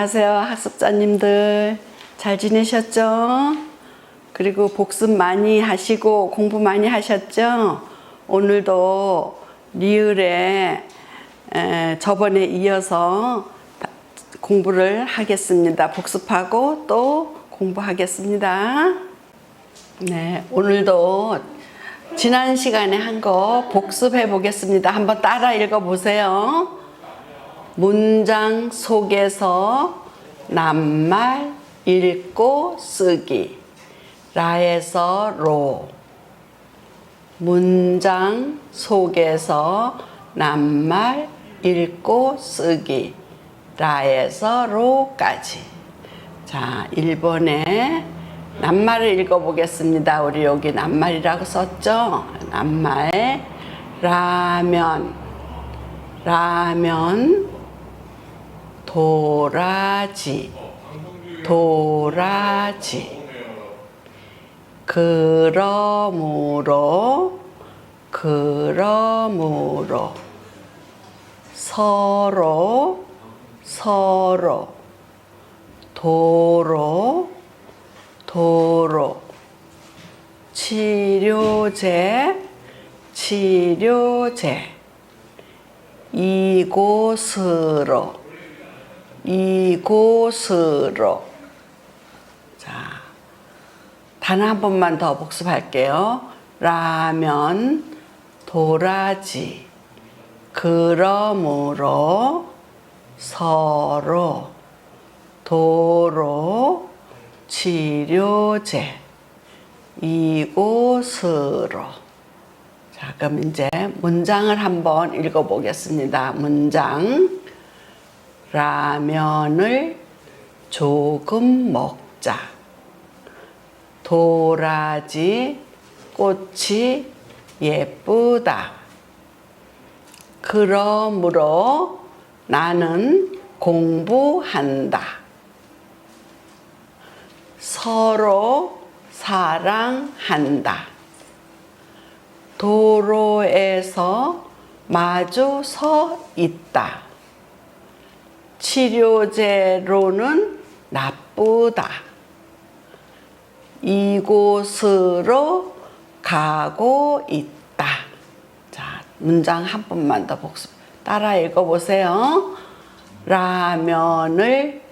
안녕하세요, 학습자님들. 잘 지내셨죠? 그리고 복습 많이 하시고 공부 많이 하셨죠? 오늘도 리을에 에, 저번에 이어서 다- 공부를 하겠습니다. 복습하고 또 공부하겠습니다. 네, 오늘도 지난 시간에 한 거 복습해 보겠습니다. 한번 따라 읽어 보세요. 문장 속에서 낱말 읽고 쓰기. 라에서 로. 문장 속에서 낱말 읽고 쓰기. 라에서 로까지. 자 1번에 낱말을 읽어보겠습니다. 우리 여기 낱말이라고 썼죠? 낱말. 라면. 라면 도라지. 도라지. 그러므로 그러므로 서로 서로 도로 도로 치료제 치료제 이곳으로 이곳으로. 자 단어 한 번만 더 복습할게요. 라면 도라지. 그러므로 서로 도로 치료제. 이곳으로. 자, 그럼 이제 문장을 한번 읽어보겠습니다. 문장. 라면을 조금 먹자. 도라지 꽃이 예쁘다. 그러므로 나는 공부한다. 서로 사랑한다. 도로에서 마주 서 있다. 치료제로는 나쁘다. 이곳으로 가고 있다. 자, 문장 한 번만 더 복습. 따라 읽어보세요. 라면을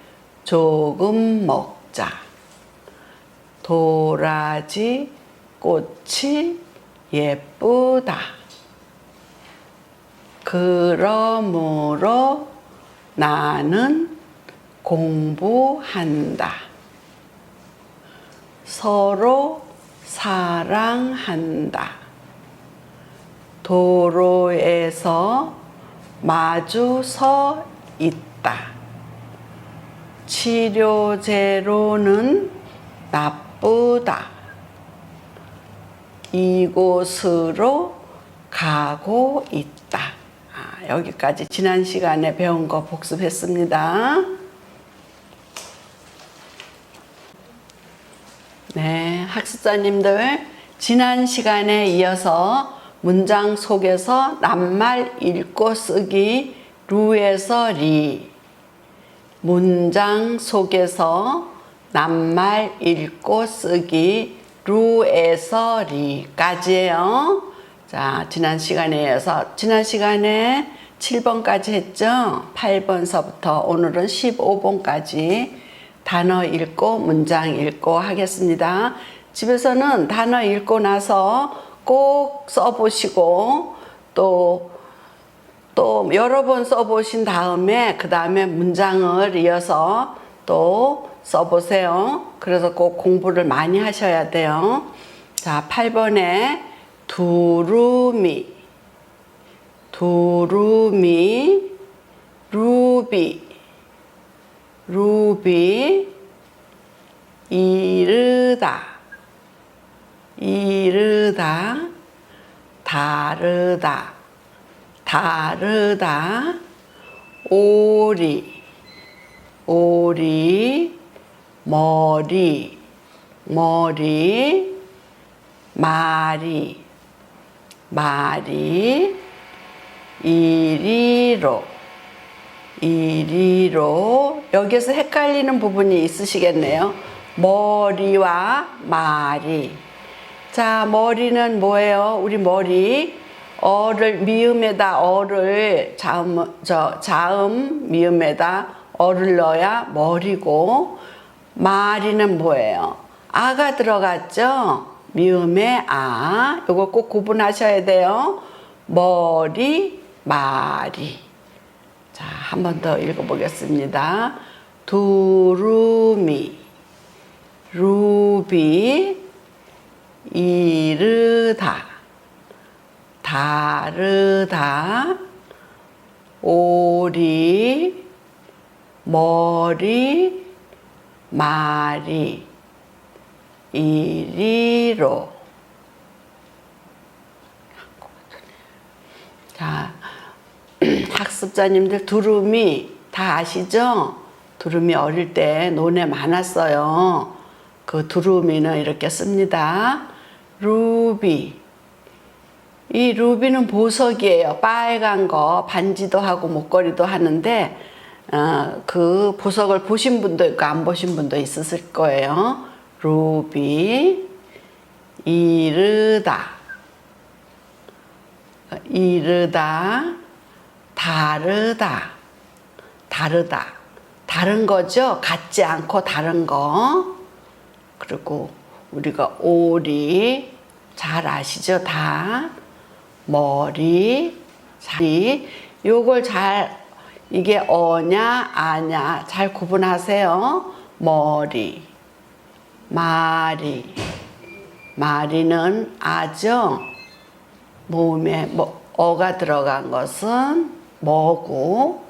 조금 먹자. 도라지 꽃이 예쁘다. 그러므로 나는 공부한다. 서로 사랑한다. 도로에서 마주 서 있다. 치료제로는 나쁘다. 이곳으로 가고 있다. 아, 여기까지 지난 시간에 배운 거 복습했습니다. 네, 학습자님들 지난 시간에 이어서 문장 속에서 낱말 읽고 쓰기 루에서 리 문장 속에서 낱말 읽고 쓰기 루에서 리까지예요. 자, 지난 시간에 이어서 지난 시간에 7번까지 했죠. 8번서부터 오늘은 15번까지 단어 읽고 문장 읽고 하겠습니다. 집에서는 단어 읽고 나서 꼭 써보시고 또 또 여러 번 써보신 다음에 그 다음에 문장을 이어서 또 써보세요. 그래서 꼭 공부를 많이 하셔야 돼요. 자, 8번에 두루미, 두루미, 루비, 루비, 이르다, 이르다, 다르다, 다르다, 오리, 오리, 머리, 머리, 마리, 마리, 이리로, 이리로 여기서 헷갈리는 부분이 있으시겠네요. 머리와 말이. 자, 머리는 뭐예요? 우리 머리. 어를 미음에다 어를 자음 저 자음 미음에다 어를 넣어야 머리고 말이는 뭐예요? 아가 들어갔죠? 미음에 아. 이거 꼭 구분하셔야 돼요. 머리 말이. 자, 한 번 더 읽어보겠습니다. 두루미, 루비, 이르다, 다르다, 오리, 머리, 말이, 이리로. 자, 학습자님들 두루미 다 아시죠? 두루미 어릴 때 논에 많았어요. 그 두루미는 이렇게 씁니다. 루비. 이 루비는 보석이에요. 빨간 거 반지도 하고 목걸이도 하는데 어, 그 보석을 보신 분도 있고 안 보신 분도 있었을 거예요. 루비 이르다. 이르다 다르다. 다르다. 다른 거죠? 같지 않고 다른 거. 그리고 우리가 오리 잘 아시죠? 다. 머리 자리. 요걸 잘 이게 어냐 아냐 잘 구분하세요. 머리 마리 마리는 아죠 모음에 뭐, 어가 들어간 것은 뭐고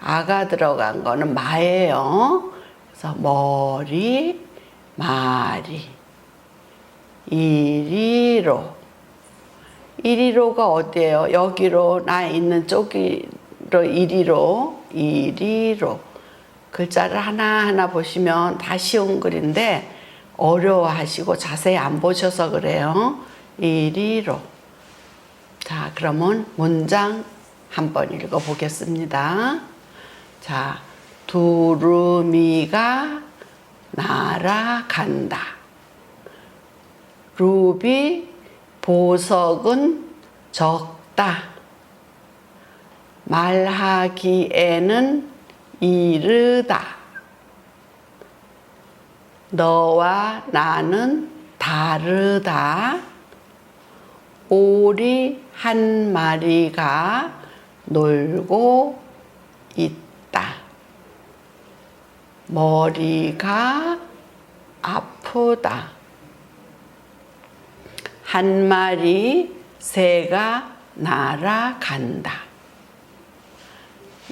아가 들어간 거는 마예요. 그래서 머리, 마리, 이리로. 이리로가 어디예요? 여기로 나 있는 쪽으로 이리로, 이리로. 글자를 하나하나 보시면 다 쉬운 글인데 어려워하시고 자세히 안 보셔서 그래요. 이리로. 자, 그러면 문장 한번 읽어 보겠습니다. 자, 두루미가 날아간다. 루비 보석은 적다. 말하기에는 이르다. 너와 나는 다르다. 오리 한 마리가 놀고 있다. 머리가 아프다. 한 마리 새가 날아간다.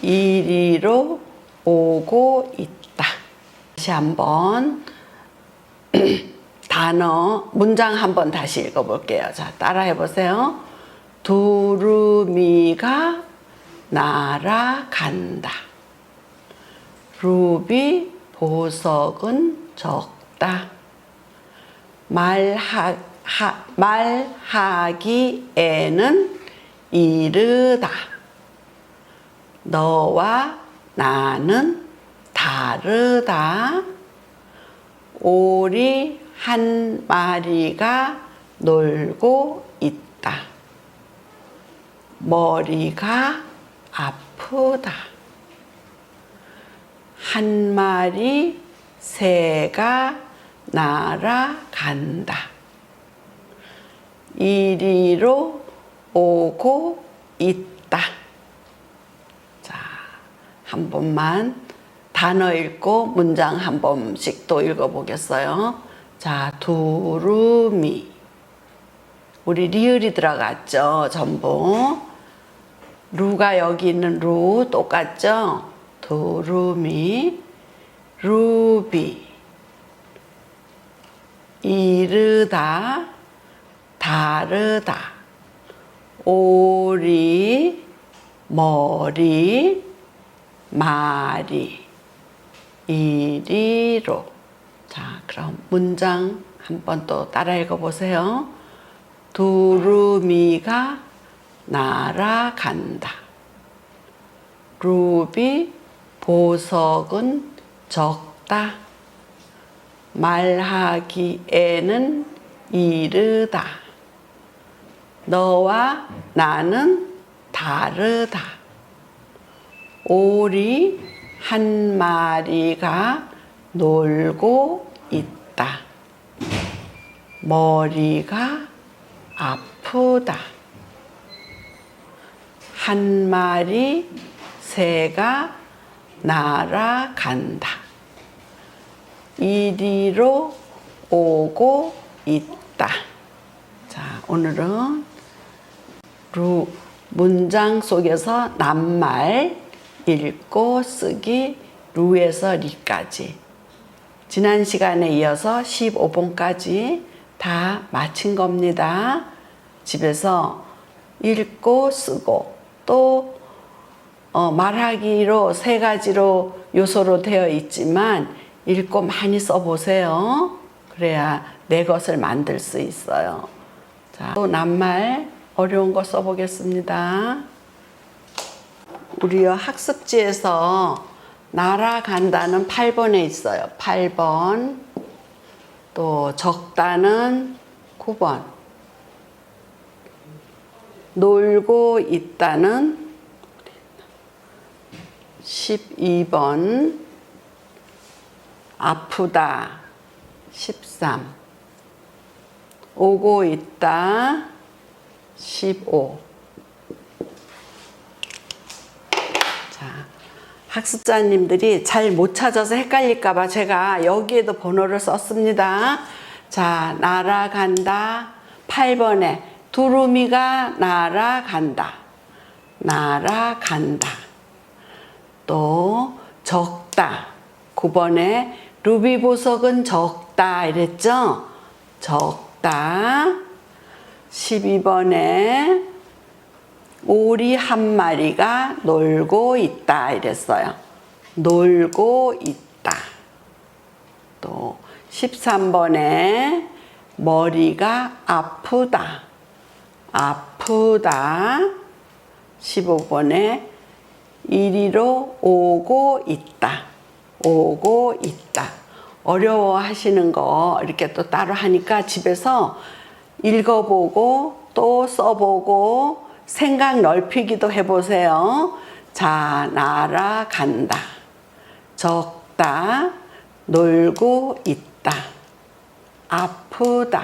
이리로 오고 있다. 다시 한번 단어 문장 한번 다시 읽어볼게요. 자, 따라해 보세요. 두루미가 날아간다. 루비 보석은 적다. 말하, 하, 말하기에는 이르다. 너와 나는 다르다. 오리 한 마리가 놀고 있다. 머리가 아프다. 한 마리 새가 날아간다. 이리로 오고 있다. 자, 한 번만 단어 읽고 문장 한 번씩 또 읽어보겠어요. 자, 두루미. 우리 리을이 들어갔죠, 전부. 루가 여기 있는 루 똑같죠? 두루미, 루비, 이르다, 다르다, 오리, 머리, 마리, 이리로. 자, 그럼 문장 한번 또 따라 읽어 보세요. 두루미가 날아간다. 루비 보석은 적다. 말하기에는 이르다. 너와 나는 다르다. 오리 한 마리가 놀고 있다. 머리가 아프다. 한 마리 새가 날아간다. 이리로 오고 있다. 자, 오늘은 루 문장 속에서 낱말 읽고 쓰기 루에서 리까지 지난 시간에 이어서 15번까지 다 마친 겁니다. 집에서 읽고 쓰고 또 어, 말하기로 세 가지로 요소로 되어 있지만 읽고 많이 써보세요. 그래야 내 것을 만들 수 있어요. 자, 또 낱말 어려운 거 써보겠습니다. 우리 학습지에서 날아간다는 8번에 있어요. 8번. 또 적다는 9번. 놀고 있다는 12번. 아프다 13. 오고 있다 15. 자, 학습자님들이 잘 못 찾아서 헷갈릴까봐 제가 여기에도 번호를 썼습니다. 자, 날아간다. 8번에 두루미가 날아간다. 날아간다. 또 적다. 9번에 루비 보석은 적다 이랬죠? 적다. 12번에 오리 한 마리가 놀고 있다 이랬어요. 놀고 있다. 또 13번에 머리가 아프다. 아프다. 15번에 이리로 오고 있다. 오고 있다. 어려워 하시는 거 이렇게 또 따로 하니까 집에서 읽어보고 또 써보고 생각 넓히기도 해보세요. 자, 날아간다. 적다. 놀고 있다. 아프다.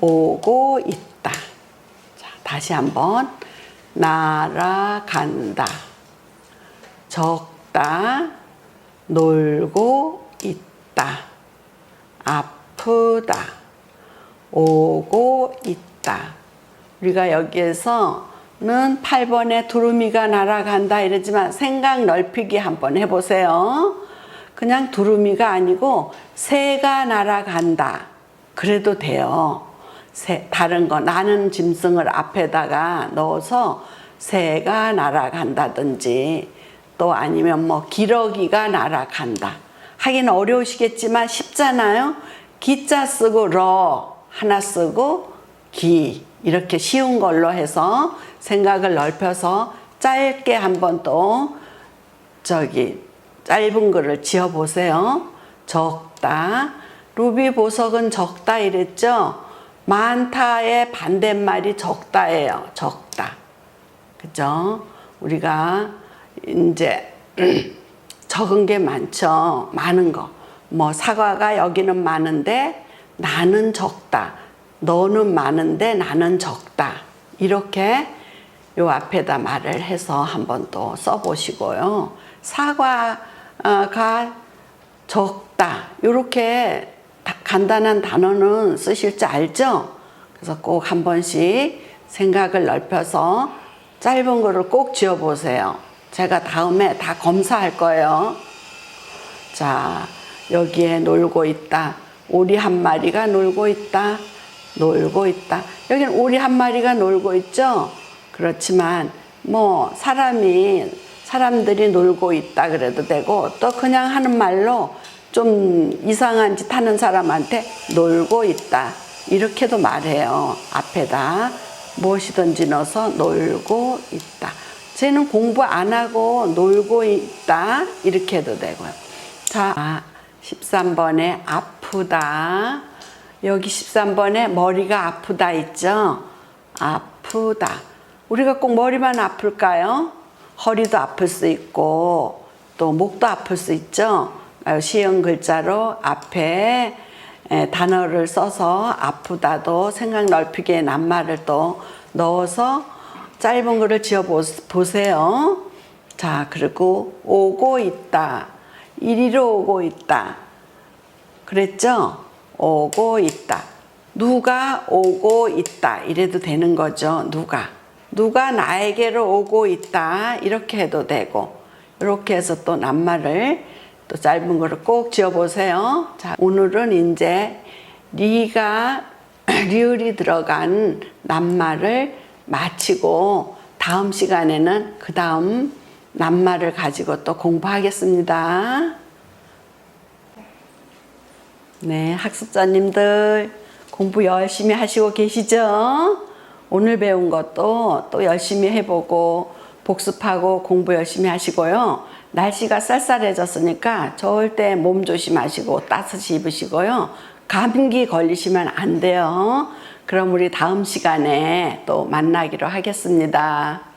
오고 있다. 자, 다시 한번. 날아간다. 적다. 놀고 있다. 아프다. 오고 있다. 우리가 여기에서는 8번에 두루미가 날아간다 이러지만 생각 넓히기 한번 해보세요. 그냥 두루미가 아니고 새가 날아간다. 그래도 돼요. 새, 다른 거 나는 짐승을 앞에다가 넣어서 새가 날아간다든지 또 아니면 뭐 기러기가 날아간다. 하긴 어려우시겠지만 쉽잖아요. 기자 쓰고 러 하나 쓰고 기 이렇게 쉬운 걸로 해서 생각을 넓혀서 짧게 한번 또 저기 짧은 글을 지어 보세요. 적다. 루비 보석은 적다 이랬죠? 많다의 반대말이 적다예요. 적다. 그죠? 우리가 이제 적은 게 많죠. 많은 거. 뭐 사과가 여기는 많은데 나는 적다. 너는 많은데 나는 적다. 이렇게 요 앞에다 말을 해서 한번 또 써보시고요. 사과가 적다. 이렇게 간단한 단어는 쓰실 줄 알죠? 그래서 꼭 한 번씩 생각을 넓혀서 짧은 거를 꼭 지어보세요. 제가 다음에 다 검사할 거예요. 자, 여기에 놀고 있다. 오리 한 마리가 놀고 있다. 놀고 있다. 여기는 오리 한 마리가 놀고 있죠? 그렇지만, 뭐, 사람이, 사람들이 놀고 있다 그래도 되고, 또 그냥 하는 말로 좀 이상한 짓 하는 사람한테 놀고 있다. 이렇게도 말해요. 앞에다 무엇이든지 넣어서 놀고 있다. 쟤는 공부 안 하고 놀고 있다. 이렇게 해도 되고요. 자, 13번에 아프다. 여기 13번에 머리가 아프다 있죠? 아프다. 우리가 꼭 머리만 아플까요? 허리도 아플 수 있고 또 목도 아플 수 있죠? 아, 시형 글자로 앞에 에, 단어를 써서 아프다도 생각 넓히게 낱말을 또 넣어서 짧은 거를 지어 보- 보세요. 자, 그리고 오고 있다. 이리로 오고 있다. 그랬죠? 오고. 누가 오고 있다. 이래도 되는 거죠. 누가. 누가 나에게로 오고 있다. 이렇게 해도 되고. 이렇게 해서 또 낱말을 또 짧은 거를 꼭 지어 보세요. 자, 오늘은 이제 리가 리을이 들어간 낱말을 마치고 다음 시간에는 그 다음 낱말을 가지고 또 공부하겠습니다. 네, 학습자님들 공부 열심히 하시고 계시죠? 오늘 배운 것도 또 열심히 해보고 복습하고 공부 열심히 하시고요. 날씨가 쌀쌀해졌으니까 절대 몸 조심하시고 따뜻이 입으시고요. 감기 걸리시면 안 돼요. 그럼 우리 다음 시간에 또 만나기로 하겠습니다.